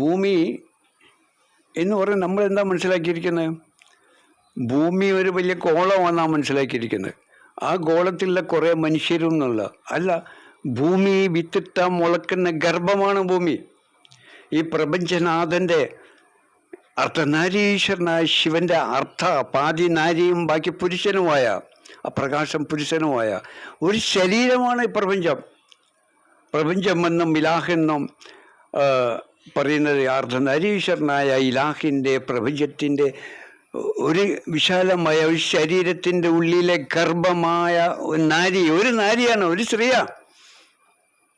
ഭൂമി എന്ന് പറഞ്ഞാൽ നമ്മൾ എന്താ മനസ്സിലാക്കിയിരിക്കുന്നത് ഭൂമി ഒരു വലിയ ഗോളമാണെന്നാണ് മനസ്സിലാക്കിയിരിക്കുന്നത് ആ ഗോളത്തിലുള്ള കുറേ മനുഷ്യരും എന്നുള്ള അല്ല ഭൂമി വിത്തിട്ട മുളക്കുന്ന ഗർഭമാണ് ഭൂമി. ഈ പ്രപഞ്ചനാഥന്റെ അർദ്ധനാരീശ്വരനായ ശിവന്റെ അർത്ഥ പാതി നാരിയും ബാക്കി പുരുഷനുമായ ആ പ്രകാശം പുരുഷനുമായ ഒരു ശരീരമാണ് ഈ പ്രപഞ്ചം. പ്രപഞ്ചമെന്നും ഇലാഹെന്നും പറയുന്നത് അർദ്ധനാരീശ്വരനായ ഇലാഹിന്റെ പ്രപഞ്ചത്തിന്റെ ഒരു വിശാലമായ ഒരു ശരീരത്തിന്റെ ഉള്ളിലെ ഗർഭമായ നാരി ഒരു നാരിയാണ് ഒരു സ്ത്രീയാ.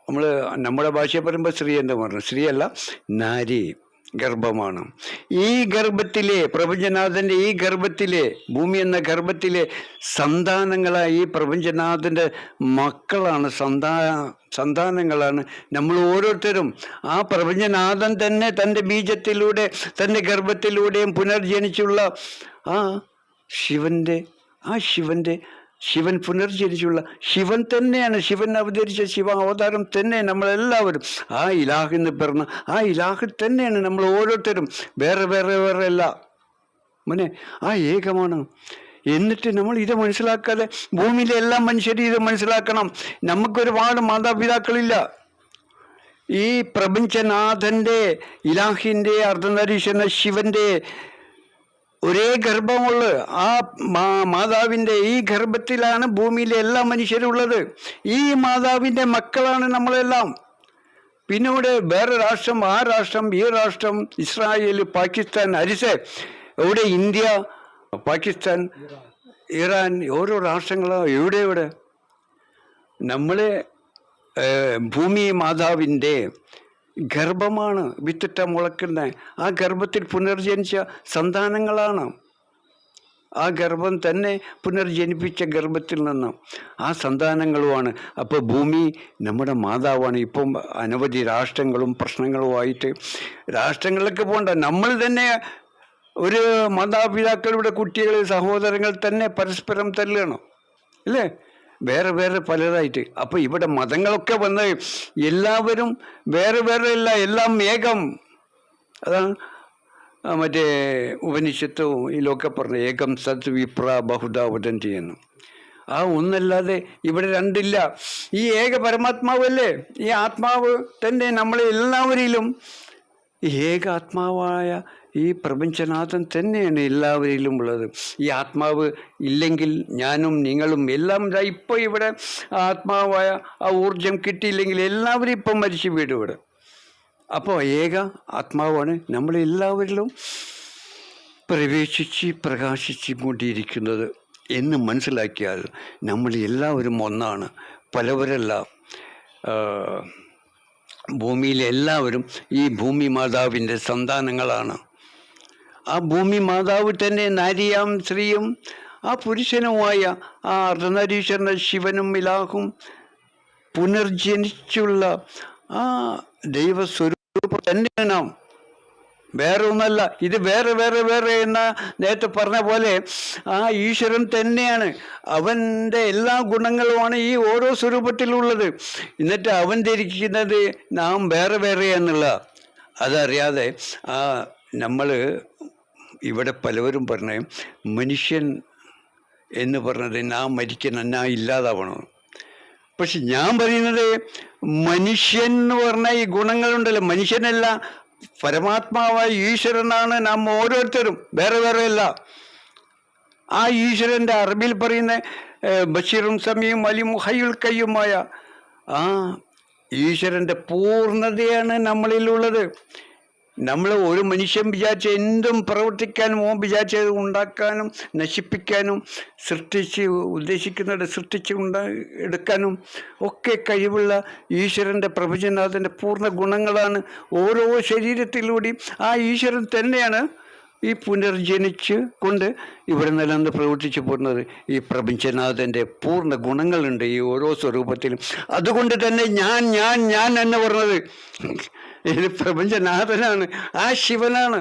നമ്മൾ നമ്മുടെ ഭാഷയെ പറയുമ്പോൾ സ്ത്രീ എന്ന് പറഞ്ഞു. സ്ത്രീയല്ല നാരി ഗർഭമാണ്. ഈ ഗർഭത്തിലെ പ്രപഞ്ചനാഥന്റെ ഈ ഗർഭത്തിലെ ഭൂമി എന്ന ഗർഭത്തിലെ സന്താനങ്ങളായി ഈ പ്രപഞ്ചനാഥന്റെ മക്കളാണ് സന്താ സന്താനങ്ങളാണ്. നമ്മൾ ഓരോരുത്തരും ആ പ്രപഞ്ചനാഥൻ തന്നെ തന്റെ ബീജത്തിലൂടെ തന്റെ ഗർഭത്തിലൂടെയും പുനർജനിച്ചുള്ള ആ ശിവന്റെ ആ ശിവന്റെ ശിവൻ പുനർജനിച്ചുള്ള ശിവൻ തന്നെയാണ് ശിവൻ അവതരിച്ച ശിവ അവതാരം തന്നെ നമ്മളെല്ലാവരും. ആ ഇലാഹ് എന്ന് പറഞ്ഞ ആ ഇലാഹ് തന്നെയാണ് നമ്മൾ ഓരോരുത്തരും. വേറെ വേറെ വേറെ അല്ല. മോനെ ആ ഏകമാണ്. എന്നിട്ട് നമ്മൾ ഇത് മനസ്സിലാക്കാതെ ഭൂമിയിലെ എല്ലാ മനുഷ്യരും ഇത് മനസ്സിലാക്കണം. നമുക്കൊരുപാട് മാതാപിതാക്കളില്ല. ഈ പ്രപഞ്ചനാഥന്റെ ഇലാഹിന്റെ അർദ്ധനരീശ്വരന ശിവന്റെ ഒരേ ഗർഭമുള്ള ആ മാതാവിന്റെ ഈ ഗർഭത്തിലാണ് ഭൂമിയിലെ എല്ലാ മനുഷ്യരും ഉള്ളത്. ഈ മാതാവിന്റെ മക്കളാണ് നമ്മളെല്ലാം. പിന്നീട് വേറെ രാഷ്ട്രം ആ രാഷ്ട്രം ഈ രാഷ്ട്രം ഇസ്രായേൽ പാകിസ്ഥാൻ അരിസെ എവിടെ ഇന്ത്യ പാകിസ്ഥാൻ ഇറാൻ ഓരോ രാഷ്ട്രങ്ങളോ എവിടെ എവിടെ? നമ്മളെ ഭൂമി മാതാവിന്റെ ഗർഭമാണ് വിത്തിട്ട മുളക്കുന്ന ആ ഗർഭത്തിൽ പുനർജനിച്ച സന്താനങ്ങളാണ്. ആ ഗർഭം തന്നെ പുനർജനിപ്പിച്ച ഗർഭത്തിൽ നിന്ന് ആ സന്താനങ്ങളുമാണ്. അപ്പോൾ ഭൂമി നമ്മുടെ മാതാവാണ്. ഇപ്പം അനവധി രാഷ്ട്രങ്ങളും പ്രശ്നങ്ങളുമായിട്ട് രാഷ്ട്രങ്ങളിലൊക്കെ പോകണ്ട. നമ്മൾ തന്നെ ഒരു മാതാപിതാക്കളുടെ കുട്ടികൾ സഹോദരങ്ങൾ തന്നെ പരസ്പരം തല്ലുകയാണ്. അല്ലേ? വേറെ വേറെ പലതായിട്ട് അപ്പോൾ ഇവിടെ മതങ്ങളൊക്കെ വന്ന് എല്ലാവരും വേറെ വേറെ അല്ല എല്ലാം ഏകം. അതാണ് മറ്റേ ഉപനിഷത്തും ഇതിലൊക്കെ പറഞ്ഞ ഏകം സത് വിപ്ര ബഹുദ ചെയ്യുന്നു ആ ഒന്നല്ലാതെ ഇവിടെ രണ്ടില്ല. ഈ ഏക പരമാത്മാവല്ലേ? ഈ ആത്മാവ് തന്നെ നമ്മളെ എല്ലാവരിലും ഏക ആത്മാവായ ഈ പ്രപഞ്ചനാഥൻ തന്നെയാണ് എല്ലാവരിലും ഉള്ളത്. ഈ ആത്മാവ് ഇല്ലെങ്കിൽ ഞാനും നിങ്ങളും എല്ലാം ഇപ്പോൾ ഇവിടെ ആത്മാവായ ആ ഊർജം കിട്ടിയില്ലെങ്കിൽ എല്ലാവരും ഇപ്പം മരിച്ചു വീടും ഇവിടെ. അപ്പോൾ ഏക ആത്മാവാണ് നമ്മളെല്ലാവരിലും പ്രവേശിച്ച് പ്രകാശിച്ച് കൊണ്ടിരിക്കുന്നത് എന്ന് മനസ്സിലാക്കിയാൽ നമ്മൾ എല്ലാവരും ഒന്നാണ്. പലവരല്ല ഭൂമിയിലെ എല്ലാവരും ഈ ഭൂമി മാതാവിന്റെ സന്താനങ്ങളാണ്. ആ ഭൂമി മാതാവ് തന്നെ നാരിയാം സ്ത്രീയും ആ പുരുഷനുമായ ആ അർദ്ധനരീശ്വരന ശിവനും ഇലാഹും പുനർജനിച്ചുള്ള ആ ദൈവസ്വരൂപം തന്നെയാണ് വേറെ ഒന്നല്ല ഇത് വേറെ വേറെ വേറെ എന്ന നേരത്തെ പറഞ്ഞ പോലെ ആ ഈശ്വരൻ തന്നെയാണ്. അവന്റെ എല്ലാ ഗുണങ്ങളുമാണ് ഈ ഓരോ സ്വരൂപത്തിലുള്ളത്. എന്നിട്ട് അവൻ ധരിക്കുന്നത് നാം വേറെ വേറെ എന്നുള്ള. അതറിയാതെ ആ നമ്മൾ ഇവിടെ പലവരും പറഞ്ഞ മനുഷ്യൻ എന്ന് പറഞ്ഞത് നാം മരിക്കണം ഞാൻ ഇല്ലാതാവണം. പക്ഷെ ഞാൻ പറയുന്നത് മനുഷ്യൻ എന്ന് പറഞ്ഞ ഈ ഗുണങ്ങളുണ്ടല്ലോ. മനുഷ്യനല്ല പരമാത്മാവായ ഈശ്വരനാണ് നാം ഓരോരുത്തരും വേറെ വേറെ അല്ല. ആ ഈശ്വരന്റെ അറബിയിൽ പറയുന്ന ബഷീറും സമീം അലിം ഹയ്യുൽ കയ്യുമായ ആ ഈശ്വരന്റെ പൂർണതയാണ് നമ്മളിലുള്ളത്. നമ്മൾ ഒരു മനുഷ്യൻ വിചാരിച്ച എന്തും പ്രവർത്തിക്കാനും ഓൻ വിചാരിച്ചത് ഉണ്ടാക്കാനും നശിപ്പിക്കാനും സൃഷ്ടിച്ച് ഉദ്ദേശിക്കുന്നവരെ സൃഷ്ടിച്ച് ഉണ്ടാ എടുക്കാനും ഒക്കെ കഴിവുള്ള ഈശ്വരന്റെ പ്രപഞ്ചനാഥന്റെ പൂർണ ഗുണങ്ങളാണ് ഓരോ ശരീരത്തിലൂടെയും. ആ ഈശ്വരൻ തന്നെയാണ് ഈ പുനർജനിച്ച് കൊണ്ട് ഇവിടെ നിലനിന്ന് പ്രവർത്തിച്ചു പോകുന്നത് ഈ പ്രപഞ്ചനാഥന്റെ പൂർണ ഗുണങ്ങളുണ്ട് ഈ ഓരോ സ്വരൂപത്തിലും. അതുകൊണ്ട് തന്നെ ഞാൻ ഞാൻ ഞാൻ എന്ന് പറഞ്ഞത് ഇത് പ്രപഞ്ചനാഥനാണ് ആ ശിവനാണ്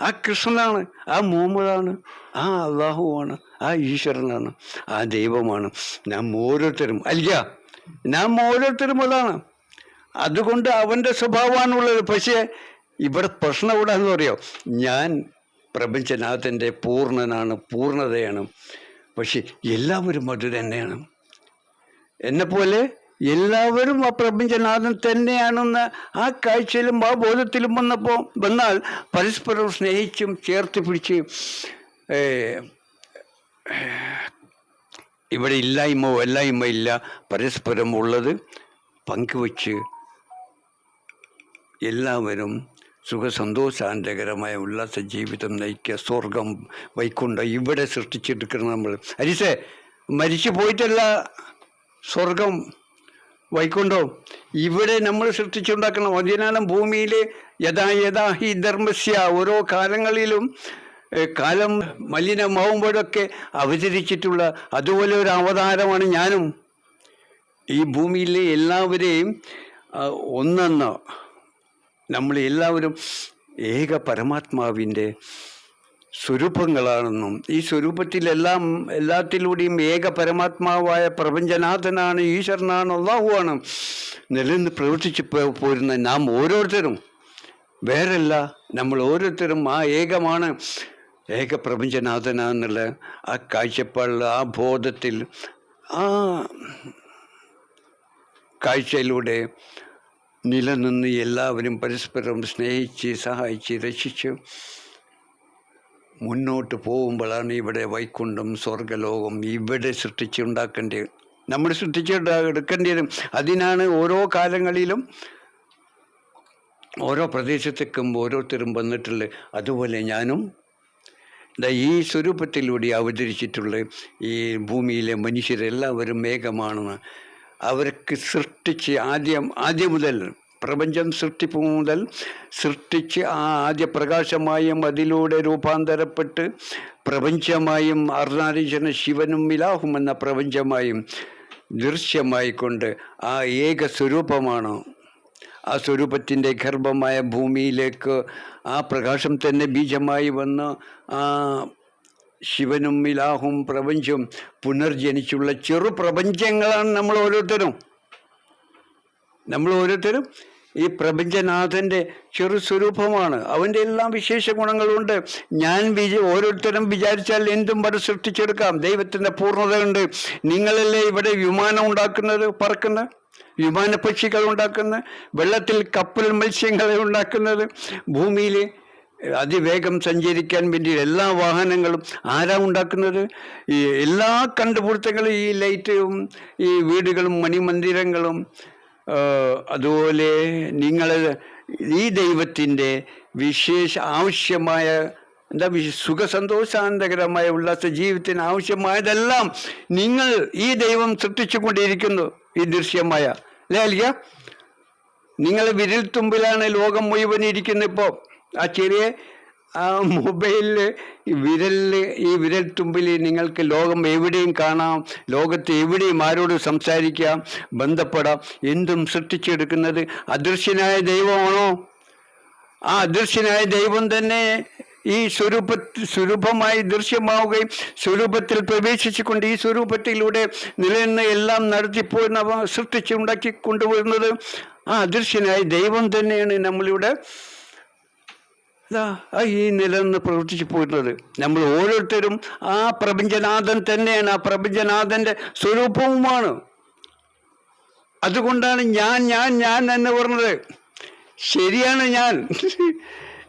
ആ കൃഷ്ണനാണ് ആ മുഹമ്മദാണ് ആ അള്ളാഹുവാണ് ആ ഈശ്വരനാണ് ആ ദൈവമാണ്. നാം ഓരോരുത്തരും അല്ല നാം ഓരോരുത്തരും അതാണ്. അതുകൊണ്ട് അവന്റെ സ്വഭാവമാണുള്ളത്. പക്ഷേ ഇവിടെ പ്രശ്നം എവിടെയാണെന്ന് അറിയോ? ഞാൻ പ്രപഞ്ചനാഥന്റെ പൂർണനാണ് പൂർണതയാണ്. പക്ഷെ എല്ലാവരും അത് തന്നെയാണ്. എന്നെപ്പോലെ എല്ലാവരും ആ പ്രപഞ്ചനാഥൻ തന്നെയാണെന്ന് ആ കാഴ്ചയിലും ആ ബോധത്തിലും വന്നപ്പോൾ വന്നാൽ പരസ്പരം സ്നേഹിച്ചും ചേർത്ത് പിടിച്ച് ഇവിടെ ഇല്ലായ്മ അല്ലായ്മ ഇല്ല പരസ്പരം ഉള്ളത് പങ്കുവച്ച് എല്ലാവരും സുഖസന്തോഷാന്തകരമായ ഉല്ലാസ ജീവിതം നയിക്കുക സ്വർഗം വൈക്കുണ്ഠം ഇവിടെ സൃഷ്ടിച്ചെടുക്കണം നമ്മൾ. അരിസേ മരിച്ചു പോയിട്ടല്ല സ്വർഗം വൈക്കുണ്ടോ ഇവിടെ നമ്മൾ സൃഷ്ടിച്ചുണ്ടാക്കണം അതിനാലും ഭൂമിയിൽ യഥാ യഥാ ഹി ധർമ്മസ്യ ഓരോ കാലങ്ങളിലും കാലം മലിനമാവുമ്പോഴൊക്കെ അവതരിച്ചിട്ടുള്ള അതുപോലെ ഒരു അവതാരമാണ് ഞാനും. ഈ ഭൂമിയിലെ എല്ലാവരെയും ഒന്നെന്ന് നമ്മൾ എല്ലാവരും ഏക പരമാത്മാവിന്റെ സ്വരൂപങ്ങളാണെന്നും ഈ സ്വരൂപത്തിലെല്ലാം എല്ലാത്തിലൂടെയും ഏക പരമാത്മാവായ പ്രപഞ്ചനാഥനാണ് ഈശ്വരനാണ് അള്ളാഹുവാണ്. നിലനിന്ന് പ്രവർത്തിച്ച് പോരുന്ന നാം ഓരോരുത്തരും വേറല്ല നമ്മൾ ഓരോരുത്തരും ആ ഏകമാണ് ഏക പ്രപഞ്ചനാഥനാന്നുള്ള ആ കാഴ്ചപ്പാടിൽ ആ ബോധത്തിൽ ആ കാഴ്ചയിലൂടെ നിലനിന്ന് എല്ലാവരും പരസ്പരം സ്നേഹിച്ച് സഹായിച്ച് രക്ഷിച്ച് മുന്നോട്ട് പോകുമ്പോഴാണ് ഇവിടെ വൈകുണ്ഠം സ്വർഗലോകം ഇവിടെ സൃഷ്ടിച്ചുണ്ടാക്കേണ്ടത് നമ്മൾ സൃഷ്ടിച്ചെടുക്കേണ്ടതും അതിനാണ് ഓരോ കാലങ്ങളിലും ഓരോ പ്രദേശത്തേക്കും ഓരോരുത്തരും വന്നിട്ടുള്ളത് അതുപോലെ ഞാനും ഈ സ്വരൂപത്തിലൂടെ അവതരിച്ചിട്ടുള്ള ഈ ഭൂമിയിലെ മനുഷ്യരെല്ലാവരും മേഘമാണെന്ന് അവർക്ക് സൃഷ്ടിച്ച് ആദ്യം ആദ്യം മുതൽ പ്രപഞ്ചം സൃഷ്ടിപ്പ് മുതൽ സൃഷ്ടിച്ച് ആ ആദ്യ പ്രകാശമായും അതിലൂടെ രൂപാന്തരപ്പെട്ട് പ്രപഞ്ചമായും അർണാരീശന ശിവനും മിലാഹും എന്ന പ്രപഞ്ചമായും ദൃശ്യമായിക്കൊണ്ട് ആ ഏക സ്വരൂപമാണ്. ആ സ്വരൂപത്തിന്റെ ഗർഭമായ ഭൂമിയിലേക്ക് ആ പ്രകാശം തന്നെ ബീജമായി വന്ന് ആ ശിവനും മിലാഹും പ്രപഞ്ചവും പുനർജനിച്ചുള്ള ചെറു പ്രപഞ്ചങ്ങളാണ് നമ്മൾ ഓരോരുത്തരും. നമ്മൾ ഓരോരുത്തരും ഈ പ്രപഞ്ചനാഥന്റെ ചെറു സ്വരൂപമാണ്. അവന്റെ എല്ലാം വിശേഷ ഗുണങ്ങളുണ്ട്. ഞാൻ വിജ ഓരോരുത്തരും വിചാരിച്ചാൽ എന്തും വരെ സൃഷ്ടിച്ചെടുക്കാം. ദൈവത്തിന്റെ പൂർണതയുണ്ട്. നിങ്ങളല്ലേ ഇവിടെ വിമാനം ഉണ്ടാക്കുന്നത് പറക്കുന്നത്? വിമാനപക്ഷികൾ ഉണ്ടാക്കുന്നത്? വെള്ളത്തിൽ കപ്പൽ മത്സ്യങ്ങളെ ഉണ്ടാക്കുന്നത്? ഭൂമിയിൽ അതിവേഗം സഞ്ചരിക്കാൻ വേണ്ടി എല്ലാ വാഹനങ്ങളും ആരാ ഉണ്ടാക്കുന്നത്? ഈ എല്ലാ കണ്ടുപിടുത്തങ്ങളും ഈ ലൈറ്റും ഈ വീടുകളും മണിമന്ദിരങ്ങളും അതുപോലെ നിങ്ങൾ ഈ ദൈവത്തിന്റെ വിശേഷ ആവശ്യമായ എന്താ വിശ സുഖസന്തോഷാന്തകരമായ ഉല്ലാസ ജീവിതത്തിന് ആവശ്യമായതെല്ലാം നിങ്ങൾ ഈ ദൈവം സൃഷ്ടിച്ചു കൊണ്ടിരിക്കുന്നു ഈ ദൃശ്യമായ. അല്ലേ അലിയ? നിങ്ങളെ വിരൽ തുമ്പിലാണ് ലോകം മുഴുവൻ ഇരിക്കുന്നത് ഇപ്പോൾ. ആ ചെറിയ ആ മൊബൈലിൽ വിരലിൽ ഈ വിരൽ തുമ്പിൽ നിങ്ങൾക്ക് ലോകം എവിടെയും കാണാം ലോകത്ത് എവിടെയും ആരോട് സംസാരിക്കാം ബന്ധപ്പെടാം എന്തും സൃഷ്ടിച്ചെടുക്കുന്നത് അദൃശ്യനായ ദൈവമാണോ? ആ അദൃശ്യനായ ദൈവം തന്നെ ഈ സ്വരൂപ സ്വരൂപമായി ദൃശ്യമാവുകയും സ്വരൂപത്തിൽ പ്രവേശിച്ചുകൊണ്ട് ഈ സ്വരൂപത്തിലൂടെ നിലനിന്ന് എല്ലാം നടത്തിപ്പോകുന്നവ സൃഷ്ടിച്ചുണ്ടാക്കി കൊണ്ടുവരുന്നത് ആ അദൃശ്യനായ ദൈവം തന്നെയാണ് നമ്മളിവിടെ ഇതാ ഈ നിലനിന്ന് പ്രവർത്തിച്ചു പോയിരുന്നത് നമ്മൾ ഓരോരുത്തരും ആ പ്രപഞ്ചനാഥൻ തന്നെയാണ്. ആ പ്രപഞ്ചനാഥന്റെ സ്വരൂപവുമാണ്. അതുകൊണ്ടാണ് ഞാൻ ഞാൻ ഞാൻ എന്ന് പറഞ്ഞത്. ശരിയാണ് ഞാൻ.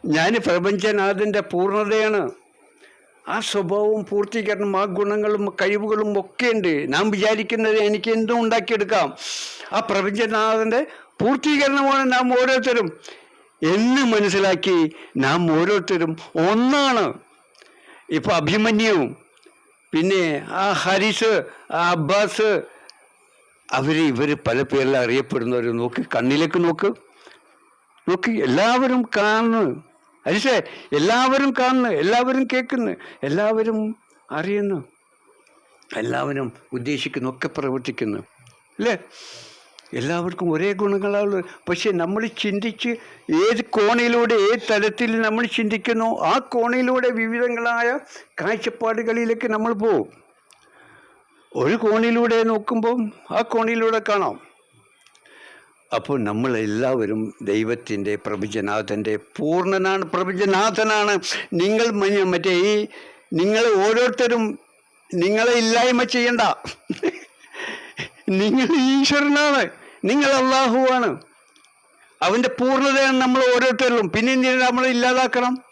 ഞാൻ പ്രപഞ്ചനാഥന്റെ പൂർണതയാണ്. ആ സ്വഭാവവും പൂർത്തീകരണം ആ ഗുണങ്ങളും കഴിവുകളും ഒക്കെ ഉണ്ട്. നാം വിചാരിക്കുന്നത് എനിക്ക് എന്തും ഉണ്ടാക്കിയെടുക്കാം. ആ പ്രപഞ്ചനാഥന്റെ പൂർത്തീകരണമാണ് നാം ഓരോരുത്തരും. എന്ന് മനസ്സിലാക്കി നാം ഓരോരുത്തരും ഒന്നാണ്. ഇപ്പം അഭിമന്യു പിന്നെ ആ ഹരിസ് ആ അബ്ബാസ് അവർ ഇവർ പല പേരിൽ അറിയപ്പെടുന്നവർ നോക്ക് കണ്ണിലേക്ക് നോക്ക്. നോക്ക് എല്ലാവരും കാണുന്നു. ഹരിസേ എല്ലാവരും കാണുന്നു എല്ലാവരും കേൾക്കുന്നു എല്ലാവരും അറിയുന്നു. എല്ലാവരും ഉദ്ദേശിക്കുന്നു ഒക്കെ പ്രവർത്തിക്കുന്നു. അല്ലേ? എല്ലാവർക്കും ഒരേ ഗുണങ്ങളാണുള്ളത് പക്ഷേ നമ്മൾ ചിന്തിച്ച് ഏത് കോണിലൂടെ ഏത് തലത്തിൽ നമ്മൾ ചിന്തിക്കുന്നു ആ കോണിലൂടെ വിവിധങ്ങളായ കാഴ്ചപ്പാടുകളിലേക്ക് നമ്മൾ പോകും ഒരു കോണിലൂടെ നോക്കുമ്പോൾ ആ കോണിലൂടെ കാണാം. അപ്പോൾ നമ്മളെല്ലാവരും ദൈവത്തിന്റെ പ്രപഞ്ചനാഥന്റെ പൂർണനാണ് പ്രപഞ്ചനാഥനാണ് നിങ്ങൾ മറ്റേ ഈ നിങ്ങൾ ഓരോരുത്തരും നിങ്ങളെ ഇല്ലായ്മ ചെയ്യണ്ട. നിങ്ങൾ ഈശ്വരനാണ്. നിങ്ങൾ അള്ളാഹുവാണ്. അവന്റെ പൂർണതയാണ് നമ്മൾ ഓരോരുത്തരിലും. പിന്നെ നമ്മൾ ഇല്ലാതാക്കണം?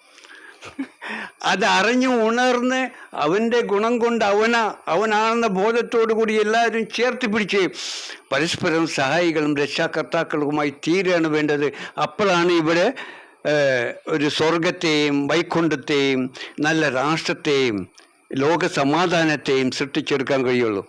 അത് അറിഞ്ഞു ഉണർന്ന് അവന്റെ ഗുണം കൊണ്ട് അവന അവനാണെന്ന ബോധത്തോടു കൂടി എല്ലാവരും ചേർത്ത് പിടിച്ച് പരസ്പരം സഹായികളും രക്ഷാകർത്താക്കളുമായി തീരുകയാണ് വേണ്ടത്. അപ്പോഴാണ് ഇവിടെ ഒരു സ്വർഗത്തെയും വൈകുണ്ഠത്തെയും നല്ല രാഷ്ട്രത്തെയും ലോക സമാധാനത്തെയും സൃഷ്ടിച്ചെടുക്കാൻ കഴിയുള്ളൂ.